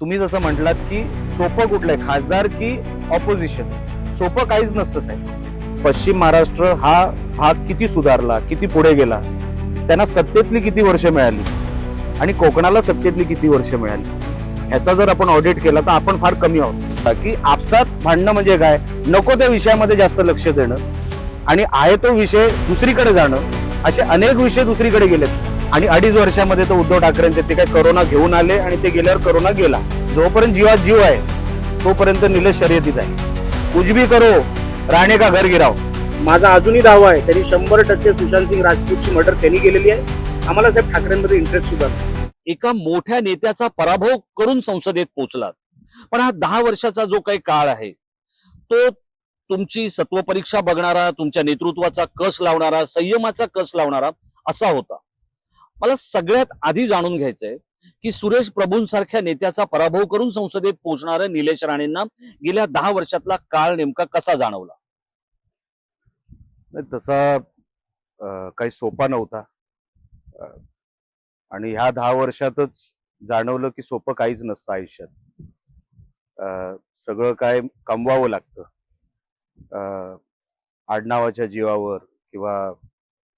तुम्ही जसं म्हटलात की सोपं कुठलंय? खासदार की ऑपोजिशन सोपं काहीच नसतं साहेब. पश्चिम महाराष्ट्र हा भाग किती सुधारला किती पुढे गेला त्यांना सत्तेतली किती वर्ष मिळाली आणि कोकणाला सत्तेतली किती वर्ष मिळाली? ह्याचा जर आपण ऑडिट केला तर आपण फार कमी आहोत. की आपसात भांडणं म्हणजे काय? नको त्या विषयामध्ये जास्त लक्ष देणं आणि आहे तो विषय दुसरीकडे जाणं. असे अनेक विषय दुसरीकडे गेलेत. आणि अडीच वर्षामध्ये तर उद्धव ठाकरेंचे ते काय करोना घेऊन आले आणि ते गेल्यावर करोना गेला. जोपर्यंत जीवात जीव आहे तोपर्यंत निलेश शर्यतीत आहे. कुछ भी करो राणे का घर गिराव. माझा अजूनही दावा आहे त्यांनी शंभर टक्के सुशांत सिंग राजपूतची मर्डर त्यांनी केलेली आहे. आम्हाला साहेब ठाकरेंमध्ये इंटरेस्ट सुद्धा. एका मोठ्या नेत्याचा पराभव करून संसदेत पोहोचलात. पण हा दहा वर्षाचा जो काही काळ आहे तो तुमची सत्व परीक्षा बघणारा तुमच्या नेतृत्वाचा कस लावणारा संयमाचा कस लावणारा असा होता. मला सगळ्यात आधी जाणून घ्यायचंय की सुरेश प्रभूंसारख्या नेत्याचा पराभव करून संसदेत पोहोचणाऱ्या निलेश राणेंना गेल्या दहा वर्षातला काळ नेमका कसा जाणवला? नाही, तसा काही सोपा नव्हता. अं, आणि ह्या दहा वर्षातच जाणवलं की सोपं काहीच नसतं आयुष्यात. अं, सगळं काय कमवावं लागतं. अं, आडनावाच्या जीवावर किंवा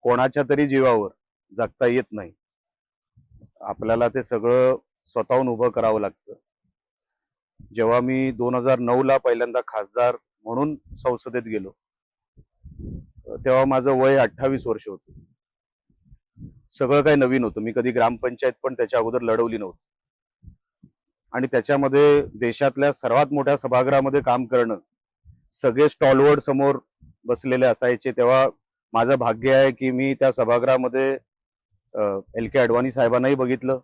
कोणाच्या तरी जीवावर जगता येत नाही. आपल्याला ते सगळं स्वतःहून उभं करावं लागतं. जेव्हा मी दोन हजार नऊला पहिल्यांदा खासदार म्हणून संसदेत गेलो तेव्हा माझं वय अठ्ठावीस वर्ष होतं. सगळं काही नवीन होतं. मी कधी ग्रामपंचायत पण त्याच्या अगोदर लढवली नव्हती. आणि त्याच्यामध्ये देशातल्या सर्वात मोठ्या सभागृहामध्ये काम करणं सगळे स्टॉलवर्ड समोर बसलेले असायचे तेव्हा माझं भाग्य आहे की मी त्या सभागृहामध्ये एल के अडवाणी साहेबांनाही बघितलं.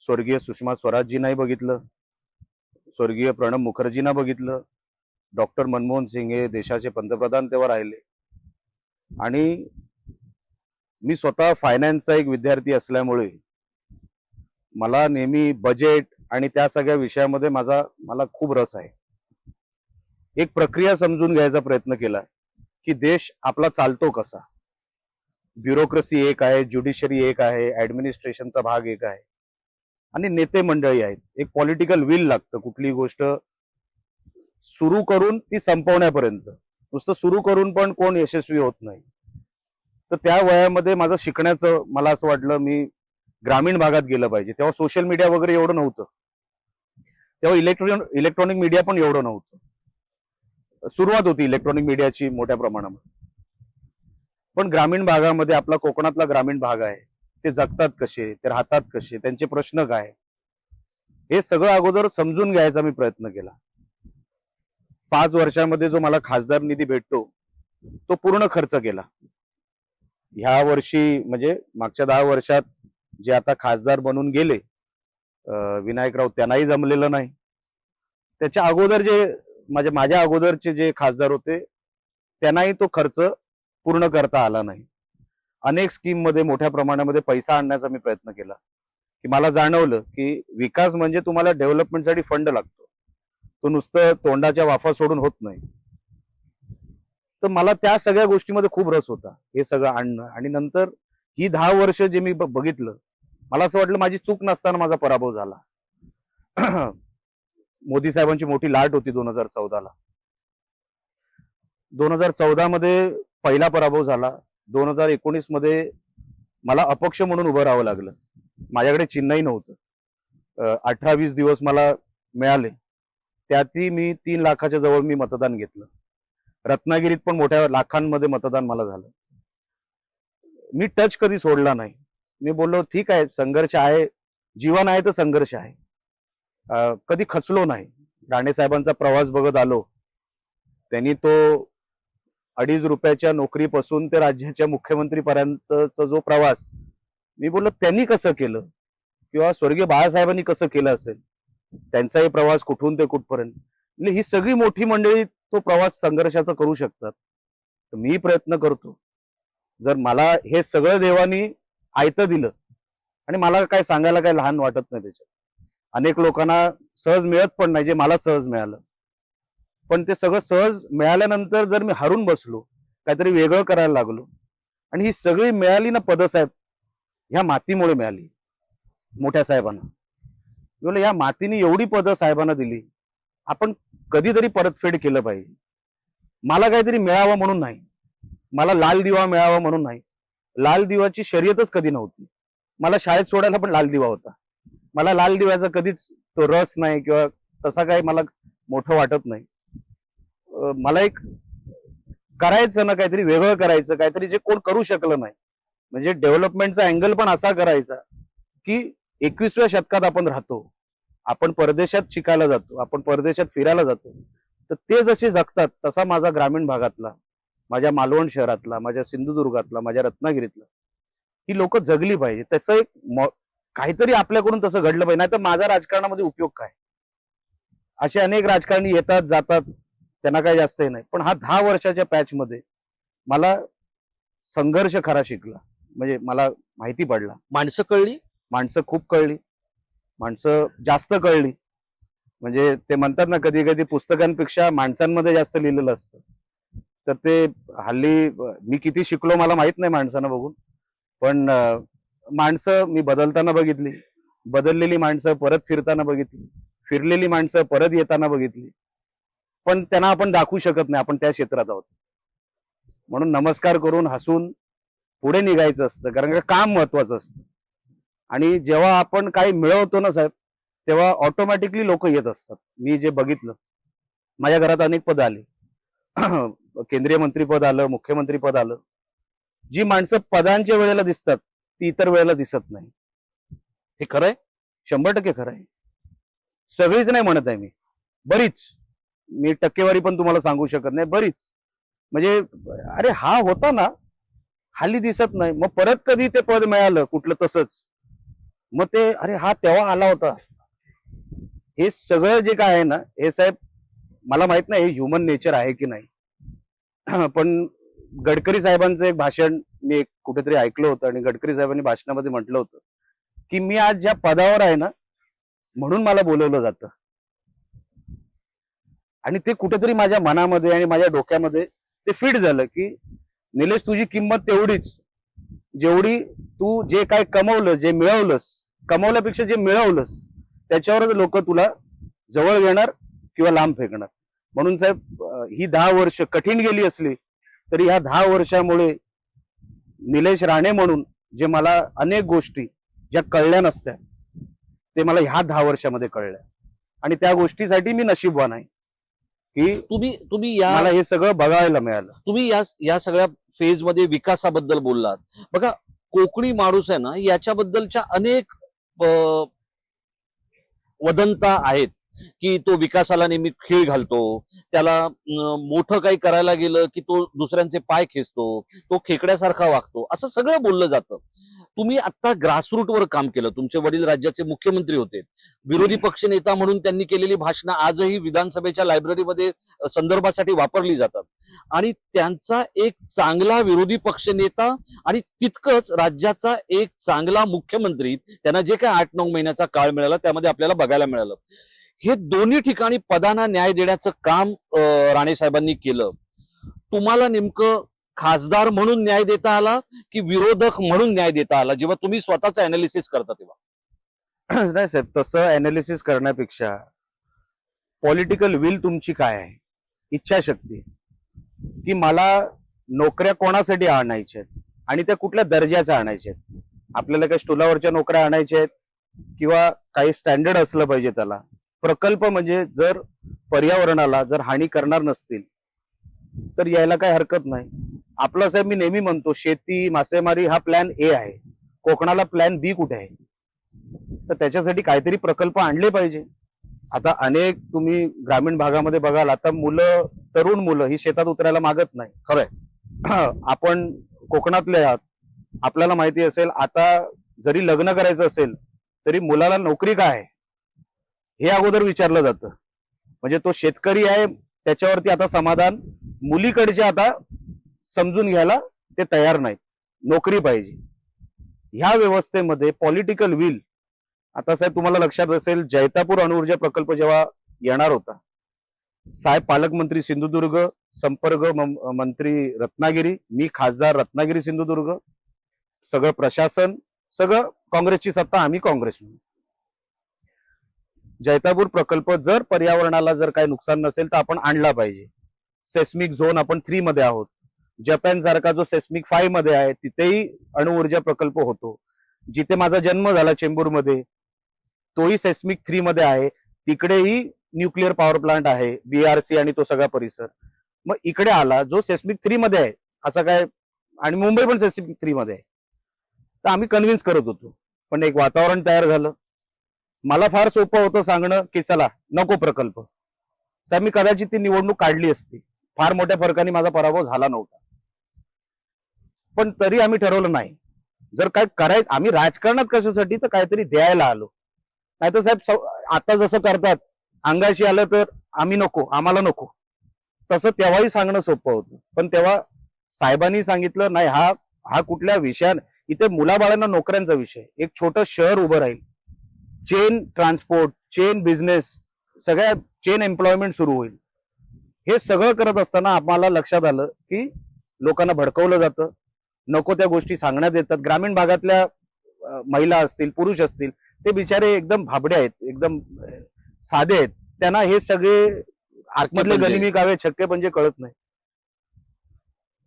स्वर्गीय सुषमा स्वराजजींनाही बघितलं. स्वर्गीय प्रणब मुखर्जींना बघितलं. डॉक्टर मनमोहन सिंग हे देशाचे पंतप्रधान तेव्हा राहिले. आणि मी स्वतः फायनान्सचा एक विद्यार्थी असल्यामुळे मला नेहमी बजेट आणि त्या सगळ्या विषयामध्ये माझा मला खूप रस आहे. एक प्रक्रिया समजून घ्यायचा प्रयत्न केला की देश आपला चालतो कसा? ब्युरोक्रेसी एक आहे ज्युडिशरी एक आहे ऍडमिनिस्ट्रेशनचा भाग एक आहे. आणि नेते मंडळी आहेत. एक पॉलिटिकल विल लागतं कुठली गोष्ट सुरू करून ती संपवण्यापर्यंत. नुसतं सुरू करून पण कोण यशस्वी होत नाही. तर त्या वयामध्ये माझं शिकण्याचं मला असं वाटलं मी ग्रामीण भागात गेलं पाहिजे. तेव्हा सोशल मीडिया वगैरे एवढं नव्हतं. तेव्हा इलेक्ट्रॉन इलेक्ट्रॉनिक मीडिया पण एवढं नव्हतं. सुरुवात होती इलेक्ट्रॉनिक मीडियाची मोठ्या प्रमाणामध्ये. पण ग्रामीण भागामध्ये आपला कोकणातला ग्रामीण भाग आहे ते जगतात कसे ते राहतात कसे त्यांचे प्रश्न काय हे सगळं अगोदर समजून घ्यायचा मी प्रयत्न केला. पाच वर्षामध्ये जो मला खासदार निधी भेटतो तो पूर्ण खर्च केला. ह्या वर्षी म्हणजे मागच्या दहा वर्षात जे आता खासदार बनून गेले विनायकराव त्यांनाही जमलेलं नाही. त्याच्या अगोदर जे म्हणजे माझ्या अगोदरचे जे खासदार होते त्यांनाही तो खर्च पूर्ण करता आला नाही. अनेक स्कीममध्ये मोठ्या प्रमाणामध्ये पैसा आणण्याचा मी प्रयत्न केला. की मला जाणवलं की विकास म्हणजे तुम्हाला डेव्हलपमेंटसाठी फंड लागतो. तो नुसतं तोंडाच्या वाफा सोडून होत नाही. तर मला त्या सगळ्या गोष्टीमध्ये खूप रस होता. हे सगळं आणणं आणि नंतर ही दहा वर्ष जे मी बघितलं मला असं वाटलं माझी चूक नसताना माझा पराभव झाला. मोदी साहेबांची मोठी लाट होती दोन हजार चौदाला. दोन हजार चौदा मध्ये पहिला पराभव झाला. दोन हजार एकोणीसमध्ये मला अपक्ष म्हणून उभं राहावं लागलं. माझ्याकडे चिन्हही नव्हतं. अठरा वीस दिवस मला मिळाले. त्यातही मी तीन लाखाच्या जवळ मी मतदान घेतलं. रत्नागिरीत पण मोठ्या लाखांमध्ये मतदान मला झालं. मी टच कधी सोडला नाही. मी बोललो ठीक आहे संघर्ष आहे. जीवन आहे तर संघर्ष आहे. कधी खचलो नाही. राणे साहेबांचा प्रवास बघत आलो. त्यांनी तो अडीच रुपयाच्या नोकरीपासून ते राज्याच्या मुख्यमंत्रीपर्यंतचा जो प्रवास मी बोललो त्यांनी कसं केलं? किंवा स्वर्गीय बाळासाहेबांनी कसं केलं असेल? त्यांचाही प्रवास कुठून ते कुठपर्यंत? म्हणजे ही सगळी मोठी मंडळी तो प्रवास संघर्षाचा करू शकतात. तर मी प्रयत्न करतो. जर मला हे सगळं देवानी आयतं दिलं आणि मला काय सांगायला काय लहान वाटत नाही त्याच्यात. अनेक लोकांना सहज मिळत पण नाही जे मला सहज मिळालं. पण ते सगळं सहज मिळाल्यानंतर जर मी हरून बसलो काहीतरी वेगळं करायला लागलो आणि ही सगळी मिळाली ना पदसाहेब ह्या मातीमुळे मिळाली मोठ्या साहेबांना. म्हणलं या मातीने एवढी पदं साहेबांना दिली आपण कधीतरी परतफेड केलं पाहिजे. मला काहीतरी मिळावं म्हणून नाही. मला लाल दिवा मिळावा म्हणून नाही. लाल दिवाची शर्यतच कधी नव्हती. मला शाळेत सोडायला पण लाल दिवा होता. मला लाल दिव्याचा कधीच तो रस नाही किंवा तसा काही मला मोठं वाटत नाही. मला एक करायचं ना काहीतरी वेगळं करायचं काहीतरी जे कोण करू शकलं नाही. म्हणजे डेव्हलपमेंटचा अँगल पण असा करायचा की एकवीसव्या शतकात आपण राहतो आपण परदेशात शिकायला जातो आपण परदेशात फिरायला जातो तर ते जसे जगतात तसा माझा ग्रामीण भागातला माझ्या मालवण शहरातला माझ्या सिंधुदुर्गातला माझ्या रत्नागिरीतला ही लोक जगली पाहिजे. तसं एक मॉ- काहीतरी आपल्याकडून तसं घडलं पाहिजे. नाही तर माझा राजकारणामध्ये उपयोग काय? असे अनेक राजकारणी येतात जातात त्यांना काही जास्त हे नाही. पण हा दहा वर्षाच्या पॅच मध्ये मला संघर्ष खरा शिकला. म्हणजे मला माहिती पडला. माणसं कळली? माणसं खूप कळली. माणसं जास्त कळली. म्हणजे ते म्हणतात ना कधी कधी पुस्तकांपेक्षा माणसांमध्ये जास्त लिहिलेलं असतं. तर ते हल्ली मी किती शिकलो मला माहीत नाही माणसांना बघून. पण माणसं मी बदलताना बघितली. बदललेली माणसं परत फिरताना बघितली. फिरलेली माणसं परत येताना बघितली. पण त्यांना आपण दाखवू शकत नाही आपण त्या क्षेत्रात आहोत. म्हणून नमस्कार करून हसून पुढे निघायचं असतं कारण का काम महत्वाचं असतं. आणि जेव्हा आपण काही मिळवतो ना साहेब तेव्हा ऑटोमॅटिकली लोक येत असतात. मी जे बघितलं माझ्या घरात अनेक पद आले. केंद्रीय मंत्रीपद आलं मुख्यमंत्री पद आलं. जी माणसं पदांच्या वेळेला दिसतात ती इतर वेळेला दिसत नाही. हे खरंय? शंभर टक्के खरं आहे सगळीच नाही म्हणत आहे मी. बरीच. मी टक्केवारी पण तुम्हाला सांगू शकत नाही. बरीच. म्हणजे अरे हा होता ना. हल्ली दिसत नाही. मग परत कधी ते पद मिळालं कुठलं तसंच. मग ते अरे हा तेव्हा आला होता. हे सगळं जे काय आहे ना हे साहेब मला माहीत नाही हे ह्युमन नेचर आहे की नाही. पण गडकरी साहेबांचं एक भाषण मी एक कुठेतरी ऐकलं होतं आणि गडकरी साहेबांनी भाषणामध्ये म्हटलं होतं की मी आज ज्या पदावर आहे ना म्हणून मला बोलवलं जातं. आणि ते कुठेतरी माझ्या मनामध्ये आणि माझ्या डोक्यामध्ये ते फिट झालं की निलेश तुझी किंमत तेवढीच. जेवढी तू जे काय कमवलं जे मिळवलंस कमवल्यापेक्षा जे मिळवलंस त्याच्यावरच लोक तुला जवळ येणार किंवा लांब फेकणार. म्हणून साहेब ही दहा वर्ष कठीण गेली असली तरी ह्या दहा वर्षामुळे निलेश राणे म्हणून जे मला अनेक गोष्टी ज्या कळल्या नसत्या ते मला ह्या दहा वर्षामध्ये कळल्या. आणि त्या गोष्टीसाठी मी नशीबवान आहे. की तुम्ही तुम्ही या मला हे सगळं बघायला मिळालं. तुम्ही या या सगळ्या फेजमध्ये विकासाबद्दल बोललात. बघा कोकणी माणूस आहे ना याच्याबद्दलच्या अनेक वदंता आहेत. की तो विकासाला नेहमी खीळ घालतो. त्याला मोठं काही करायला गेलं की तो दुसऱ्यांचे पाय खेचतो. तो खेकड्यासारखा वागतो. असं सगळं बोललं जातं. तुम्ही आता ग्रासरूट वर काम केलं. तुमचे वडील राज्याचे मुख्यमंत्री होते. विरोधी पक्ष नेता म्हणून त्यांनी केलेली भाषणं आजही विधानसभेच्या लायब्ररीमध्ये संदर्भासाठी वापरली जातात. आणि त्यांचा एक चांगला विरोधी पक्ष नेता आणि तितकंच राज्याचा एक चांगला मुख्यमंत्री त्यांना जे काय आठ नऊ महिन्याचा काळ मिळाला त्यामध्ये आपल्याला बघायला मिळालं. हे दोन्ही ठिकाणी पदांना न्याय देण्याचं काम राणेसाहेबांनी राणे साहेबांनी केलं. तुम्हाला नेमकं खासदार म्हणून न्याय देता आला की विरोधक म्हणून न्याय देता आला? जेव्हा तुम्ही स्वतःचा अनालिसिस करता तेव्हा. नाही साहेब तसं अनालिसिस करण्यापेक्षा पॉलिटिकल विल तुमची काय आहे? इच्छाशक्ती. की मला नोकऱ्या कोणासाठी आणायच्या आणि त्या कुठल्या दर्जाच्या आणायच्या आहेत? आपल्याला काही स्टुलावरच्या नोकऱ्या आणायच्या आहेत? किंवा काही स्टँडर्ड असलं पाहिजे त्याला? प्रकल्प म्हणजे जर पर्यावरणाला जर हानी करणार नसतील तर यायला काही हरकत नाही. आपला साहेब मी नेहमी म्हणतो शेती मासेमारी हा प्लॅन ए आहे. कोकणाला प्लॅन बी कुठे आहे? तर त्याच्यासाठी काहीतरी प्रकल्प आणले पाहिजे. आता अनेक तुम्ही ग्रामीण भागामध्ये बघाल आता मुलं तरुण मुलं ही शेतात उतरायला मागत नाही. खरंय. आपण कोकणातले आहात. आपल्याला माहिती असेल आता जरी लग्न करायचं असेल तरी मुलाला नोकरी काय आहे? हे अगोदर विचारलं जातं. म्हणजे तो शेतकरी आहे त्याच्यावरती आता समाधान. मुलीकडचे आता समजून घ्यायला ते तयार नाहीत. नोकरी पाहिजे. ह्या व्यवस्थेमध्ये पॉलिटिकल विल आता साहेब तुम्हाला लक्षात असेल जैतापूर अणुऊर्जा प्रकल्प जेव्हा येणार होता साहेब पालकमंत्री सिंधुदुर्ग संपर्क मंत्री रत्नागिरी मी खासदार रत्नागिरी सिंधुदुर्ग सगळं प्रशासन सगळं काँग्रेसची सत्ता आम्ही काँग्रेस जैतापूर प्रकल्प जर पर्यावरणाला जर काही नुकसान नसेल तर आपण आणला पाहिजे. सेस्मिक झोन आपण थ्री मध्ये आहोत. जपान सारखा जो सेस्मिक फाईव्हमध्ये आहे तिथेही अणुऊर्जा प्रकल्प होतो. जिथे माझा जन्म झाला चेंबूरमध्ये तोही सेस्मिक थ्री मध्ये आहे. तिकडेही न्यूक्लिअर पॉवर प्लांट आहे बीआरसी आणि तो सगळा परिसर. मग इकडे आला जो सेस्मिक थ्री मध्ये आहे असा काय आणि मुंबई पण सेस्मिक थ्री मध्ये आहे. तर आम्ही कन्व्हिन्स करत होतो. पण एक वातावरण तयार झालं. मला फार सोपं होतं सांगणं की चला नको प्रकल्प. साहेब मी कदाचित ती निवडणूक काढली असती. फार मोठ्या फरकाने माझा पराभव झाला नव्हता. पण तरी आम्ही ठरवलं नाही. जर काय करायचं आम्ही राजकारणात कशासाठी तर काहीतरी द्यायला आलो. नाही तर साहेब आता जसं करतात अंगाशी आलं तर आम्ही नको आम्हाला नको. तसं तेव्हाही सांगणं सोपं होतं. पण तेव्हा साहेबांनी सांगितलं नाही हा हा कुठल्या विषयान इथे मुलाबाळांना नोकऱ्यांचा विषय. एक छोटं शहर उभं राहील. चेन ट्रान्सपोर्ट चेन बिझनेस सगळ्या चेन एम्प्लॉयमेंट सुरू होईल. हे सगळं करत असताना आम्हाला लक्षात आलं की लोकांना भडकवलं जातं. नको त्या गोष्टी सांगण्यात येतात. ग्रामीण भागातल्या महिला असतील पुरुष असतील ते बिचारे एकदम भाबडे आहेत एकदम साधे आहेत. त्यांना हे सगळे आतमधले. गनिमी कावे छक्के म्हणजे कळत नाही.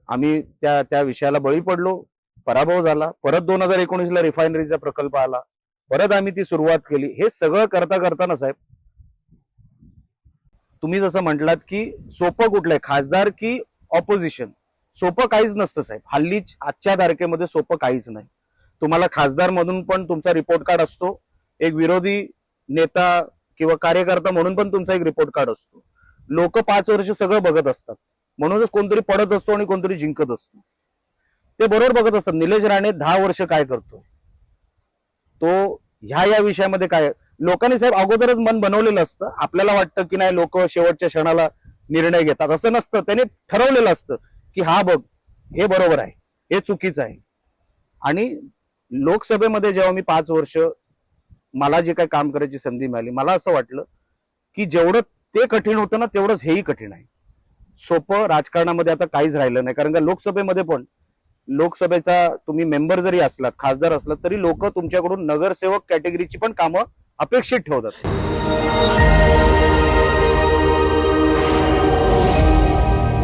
आम्ही त्या त्या विषयाला बळी पडलो पराभव झाला. परत दोन हजार एकोणीसला रिफायनरीचा प्रकल्प आला. परत आम्ही ती सुरुवात केली. हे सगळं करता करताना साहेब तुम्ही जसं म्हटलात की सोपं कुठलंय खासदार की ऑपोजिशन सोपं काहीच नसतं साहेब. हल्ली आजच्या तारखेमध्ये सोपं काहीच नाही. तुम्हाला खासदार म्हणून पण तुमचा रिपोर्ट कार्ड असतो. एक विरोधी नेता किंवा कार्यकर्ता म्हणून पण तुमचा एक रिपोर्ट कार्ड असतो. लोक पाच वर्ष सगळं बघत असतात. म्हणूनच कोणतरी पडत असतो आणि कोणतरी जिंकत असतो. ते बरोबर बघत असतात. निलेश राणे दहा वर्ष काय करतोय? तो ह्या या विषयामध्ये काय? लोकांनी साहेब अगोदरच मन बनवलेलं असतं. आपल्याला वाटतं की नाही लोक शेवटच्या क्षणाला निर्णय घेतात. असं नसतं. त्याने ठरवलेलं असतं. की हा बघ हे बरोबर आहे हे चुकीचं आहे. आणि लोकसभेमध्ये जेव्हा मी पाच वर्ष मला जे काही काम करायची संधी मिळाली मला असं वाटलं की जेवढं ते कठीण होतं ना तेवढंच हेही कठीण आहे. सोपं राजकारणामध्ये आता काहीच राहिलं नाही कारण का लोकसभेमध्ये पण लोकसभेचा तुम्ही मेंबर जरी असलात खासदार असलात तरी लोक तुमच्याकडून नगरसेवक कॅटेगरीची पण कामं अपेक्षित ठेवतात.